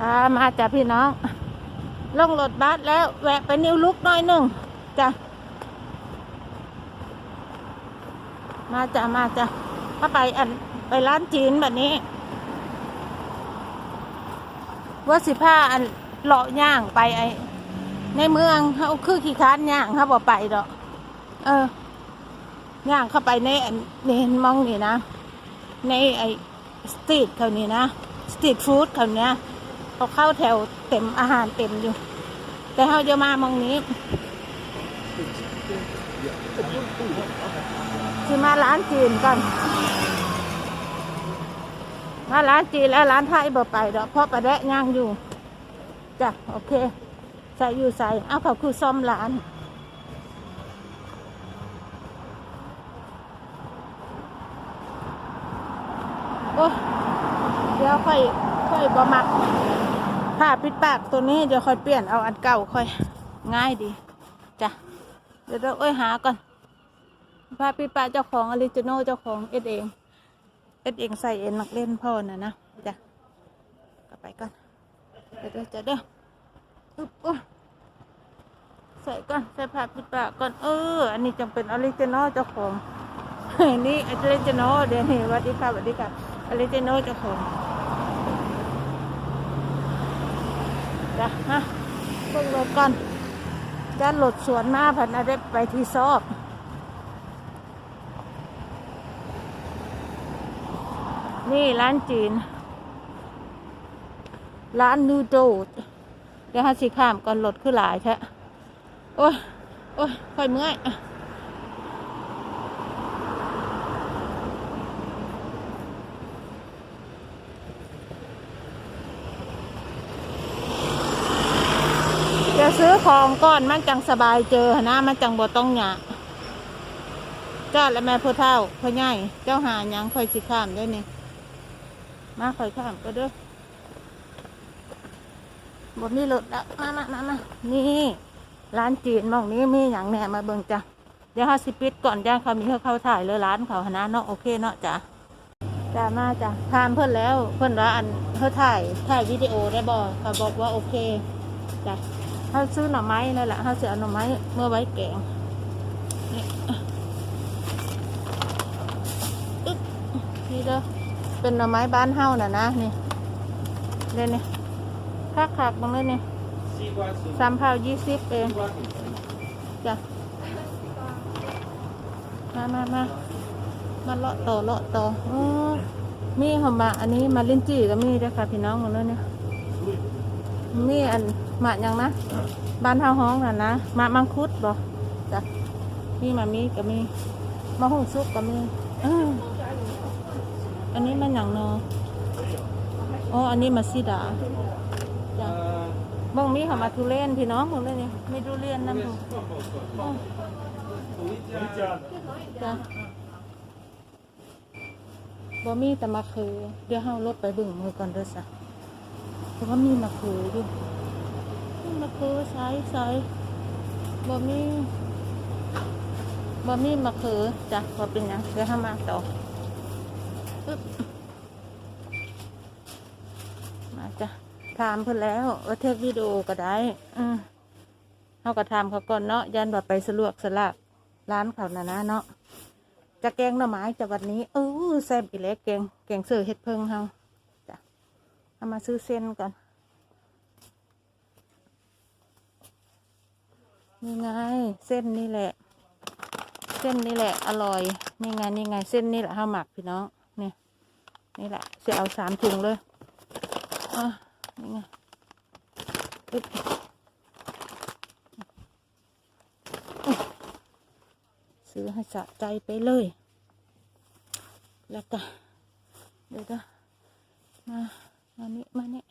อ่ามาจ้ะพี่น้อง ลงรถบัสแล้วแวะไปนิวลุกหน่อยหนึ่งจ้ะ มาจ้ะมาจ้ะถ้าไปอันไปร้านจีนแบบนี้ ว่าสิผ้าอันเลาะย่างไปไอในเมืองเขาคือขี้ค้านย่างเขาบอกไปดอก เออย่างเข้าไปในนนี่มองนี่นะ ในไอสตรีทเขานี่นะ สตรีทฟู้ดเขาเนี้ย เขาเข้าแถวเต็มอาหารเต็มอยู่ แต่เขาจะมามองนี้คือมาร้านจีนก่อนมาร้านจีนแล้วร้านไทยบ่ไปดอกเพราะประแดะย่างอยู่จ้ะโอเค ใส่อยู่ใส่เอาเขาคือซ่อมร้านโอ้เดี๋ยวค่อยค่อยบ่มัก ผ้าปิดปากตัวนี้เดี๋ยวค่อยเปลี่ยนเอาอันเก่าค่อยง่ายดีจ้ะเดี๋ยวเราเอ้ยหาก่อนผ้าปิดปากเจ้าของออริจินอลเจ้าของเอ็ดเองเอ็ดเองใส่เอ็นนักเล่นพ่อน่ะนะจ้ะกลับไปก่อนเดี๋ยวจะเด้ออึ๊บใส่ก่อนใส่ผ้าปิดปากก่อนเออ อันนี้จำเป็นออริจินอลเจ้าของนี่ออริจินอลเดี๋ยวนี่สวัสดีค่ะสวัสดีค่ะออริจินอลเจ้าของ จ้ะฮะเบิ่งรถก่อนด้านรถสวนมาพันธุ์ได้ไปที่ซอกนี่ร้านจีน ร้านนูโดดเดี๋ยวให้สิข้ามก่อนรถขึ้นหลายแท้โอ้ยโอ้ยค่อยเมื่อยอะจะ ซื้อของก่อนมันจังสบายเจอนะมันจังบ่ต้องหยาจ้าและแม่พ่อเท่าพ่อใหญ่เจ้าหายังคอยสิข้ามได้นี่มาคอยข้ามก็เด้อบนนี้รถแล้วมามามามานี่ร้านจีนมองนี้มีอย่างแหน่มาเบิ่งจ้ะเดี๋ยวเขาสิปิดก่อนจ้าเขามีเขาเข้าถ่ายเลยร้านเขาหนะเนาะโอเคเนาะจ้ะจ้ามาจ้ะทานเพื่อนแล้วเพื่อนว่าอันเขาถ่ายถ่ายวิดีโอได้บ่เขาบอกว่าโอเค จ้ะเขาซื้อหน่อไม้นั่นแหละเขาซื้อเอาหน่อไม้เมื่อไว้แกงนี่อึ๊บนี่เด้อเป็นหน่อไม้บ้านเฮาน่ะนะนี่เด่นนี่คักคักๆบางเลยนี่สามเผายี่สิบเองจ้ะมามามามาเลาะต่อเลาะต่อออมีหอมมาอันนี้มาลิ้นจี่ก็มีด้อค่ะพี่น้องหมดเลยเนี่ย มีอันหมากหยังนะบ้านเฮาฮ้องน่ะนะหมากมังคุดบ่จ้ะมีมามีก็มีมะฮุ่งซุกก็มีเอออันนี้มันอย่างเนออ๋ออันนี้มาซีดาจ้ะบางมีเขามาทุเรียนพี่น้องหมดเลยนี่มีทุเรียนน้ำดูอ๋อจ้ะบ่มีแต่มะเขือเดี๋ยวเฮาลบไปเบึ่งมือก่อนเด้อสะ เพราะว่ามีมะเขืออยู่มีมะเขือใสใสบ่มีบ่มีมะเขือจ้ะบ่เป็นยังเดี๋ยวเฮามาต่อมาจ้ะถามเพิ่นแล้วว่าเทควิดีโอก็ได้อืมเขาก็ถามเขาก่อนเนาะยันว่าไปสลวกสลักร้านเขานะนะเนาะจะแกงหน่อไม้จะวันนี้ เออแซ่บอีแล้วแกงแกงเสือเห็ดเพิงเฮา เอามาซื้อเส้นก่อน นี่ไง เส้นนี่แหละ เส้นนี่แหละ อร่อย นี่ไง นี่ไง เส้นนี่แหละห้าวหมักพี่น้องนี่นี่แหละจะเอาสามถุงเลยอะนี่ไงปึ๊บซื้อให้สะใจไปเลย แล้วก็เดี๋ยวก็มา มานี่มานี่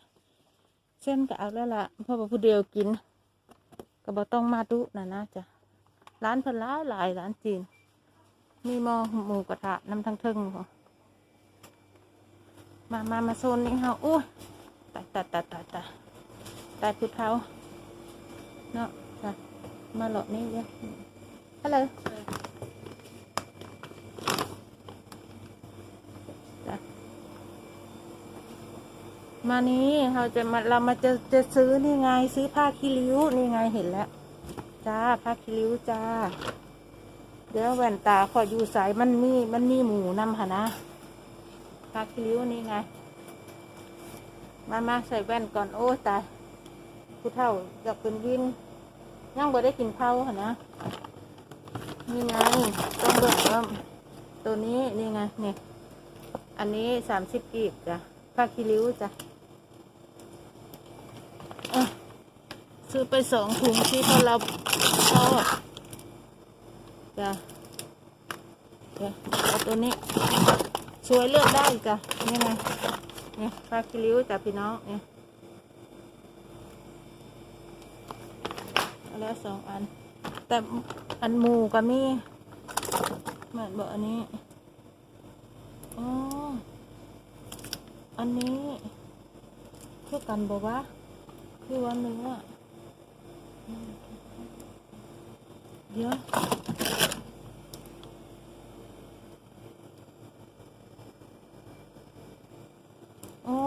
เส้นก็เอาแล้วล่ะเพราะว่าผู้เดียวกินก็บ่ต้องมาดุนะนะจ๊ะร้านเพิ่นหลายหลายร้านจีน มีหมอหมูกระทะน้ำทั้งเทิงมามามาโซนนี้เฮาอุ้ยตายตายตายตายตายตายพุทเท้าเนาะจ้ะมาหลอดนี่เด้อฮัลโหล มานี้เราจะมาเรามาจะจะซื้อนี่ไงซื้อผ้าคีริ้วนี่ไงเห็นแล้วจ้าผ้าคีริ้วจ้า เดี๋ยวแว่นตาขออยู่สายมันมีมันมีหมูนำค่ะนะผ้าคีริ้วนี่ไง มามาใส่แว่นก่อนโอ้ตายผู้เฒ่าอยากเป็นวินยังบ่ได้กินเผาค่ะนะนี่ไงต้องเบิกว่าตัวนี้นี่ไงเนี่ยอันนี้สามสิบกีบจ้ะผ้าคีริ้วจ้ะเอ้ย ซื้อไปสองถุงที่พอเราทอดจ้ะเดี๋ยวเอาตัวนี้สวยเลือกได้จ้ะนี่ไงเนี่ยผ้าคีริ้วจ้ะพี่น้องเนี่ยเอาแล้วสองอัน แต่อันหมูก็มีเหมือนบอกอันนี้อ๋ออันนี้คือกันบอกว่าคือว่าเนื้ออืม เยอะอ๋อ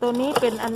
ตัวนี้เป็นอัน